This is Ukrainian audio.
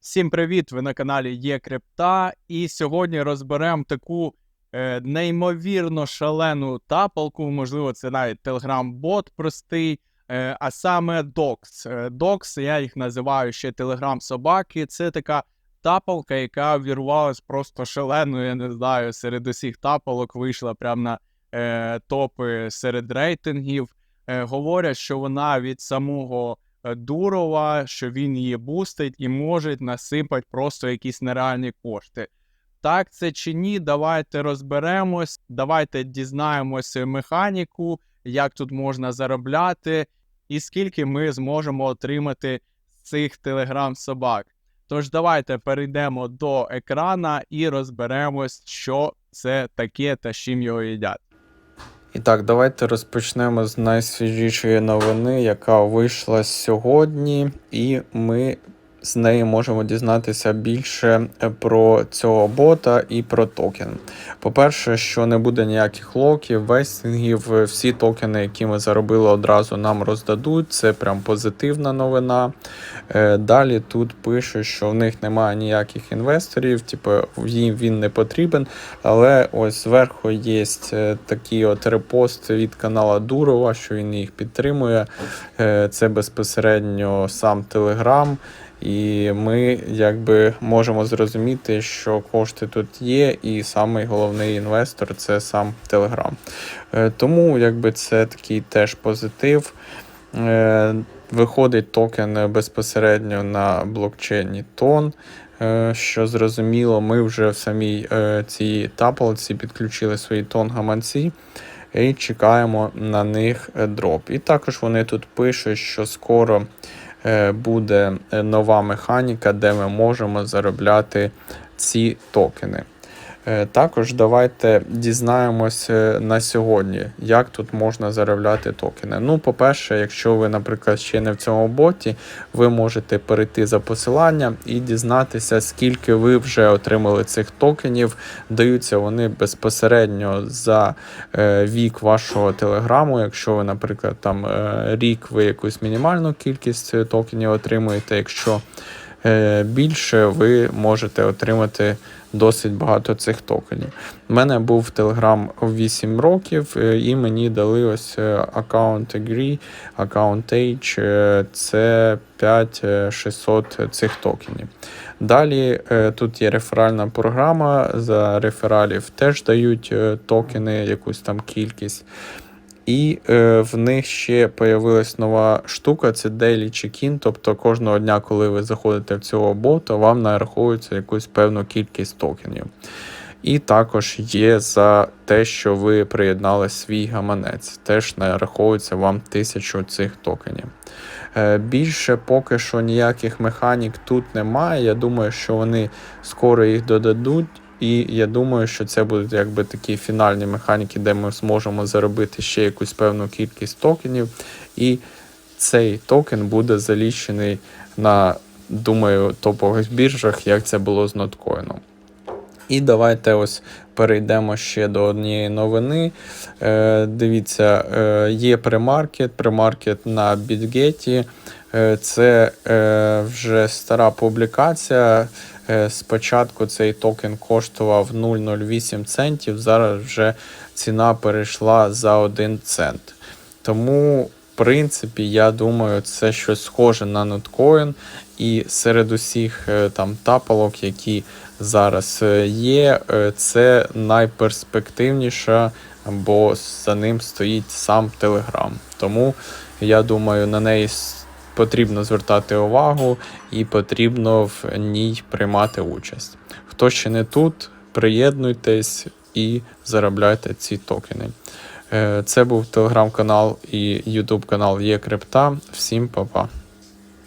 Всім привіт! Ви на каналі Є Крипта. І сьогодні розберемо таку е, неймовірно шалену тапалку. Можливо, це навіть телеграм-бот простий, е, а саме Dox. Е, Dox, я їх називаю ще телеграм-собаки. Це така тапалка, яка вірвалась просто шаленою. Я не знаю, серед усіх тапалок вийшла прямо на е, топи серед рейтингів. Е, говорять, що вона від самого е, Дурова, що він її бустить і може насипати просто якісь нереальні кошти. Так це чи ні, давайте розберемось, давайте дізнаємося механіку, як тут можна заробляти, і скільки ми зможемо отримати цих телеграм-собак. Тож давайте перейдемо до екрана і розберемось, що це таке та з чим його їдять. І так, давайте розпочнемо з найсвіжішої новини, яка вийшла сьогодні, і ми з неї можемо дізнатися більше е, про цього бота і про токен. По-перше, що не буде ніяких локів, вестингів, е, всі токени, які ми заробили, одразу нам роздадуть. Це прям позитивна новина. Е, Далі тут пише, що в них немає ніяких інвесторів, типу їм він не потрібен. Але ось зверху є такий от репост від канала Дурова, що він їх підтримує. Це безпосередньо сам Телеграм. І ми якби можемо зрозуміти, що кошти тут є, і самий головний інвестор це сам Телеграм. Тому якби це такий теж позитив. Е, Виходить токен безпосередньо на блокчейні Тон. Е, Що зрозуміло, ми вже в самій е, цій тапалці підключили свої тон гаманці і чекаємо на них дроп. І також вони тут пишуть, що скоро буде е, нова механіка, де ми можемо заробляти ці токени. Е, Також давайте дізнаємось е, на сьогодні, як тут можна заробляти токени. Ну, по-перше, якщо ви, наприклад, ще не в цьому боті, ви можете перейти за посиланням і дізнатися, скільки ви вже отримали цих токенів. Даються вони безпосередньо за е, вік вашого телеграму. Якщо ви, наприклад, там рік ви якусь мінімальну кількість токенів отримуєте, якщо більше ви можете отримати досить багато цих токенів. У мене був Telegram 8 років, е, і мені дали ось е, аккаунт Agree, аккаунт Age, е, це 5600 цих токенів. Далі е, тут є реферальна програма, за рефералів теж дають е, токени, якусь там кількість. І е, в них ще появилась нова штука, це Daily Check-in, тобто кожного дня, коли ви заходите в цього бота, вам нараховується якусь певну кількість токенів. І також є за те, що ви приєднали свій гаманець, теж нараховується вам тисячу цих токенів. Е, Більше поки що ніяких механік тут немає. Я думаю, що вони скоро їх додадуть. І я думаю, що це будуть якби такі фінальні механіки, де ми зможемо заробити ще якусь певну кількість токенів. І цей токен буде залічений на, думаю, топових біржах, як це було з ноткоїном. І давайте ось перейдемо ще до однієї новини. Е, дивіться, е, є премаркет, премаркет на BitGet. Е, це е, вже стара публікація. Е, Спочатку цей токен коштував 0,08 центів, зараз вже ціна перейшла за 1 цент. Тому, принципі, я думаю, це щось схоже на ноткоін. І серед усіх е, там тапалок, які зараз е, є, е, це найперспективніша, бо за ним стоїть сам Telegram. Тому я думаю, на неї потрібно звертати увагу і потрібно в ній приймати участь. Хто ще не тут, приєднуйтесь і заробляйте ці токени. Е, Це був телеграм-канал і ютуб канал Є Крипта. Всім па-па.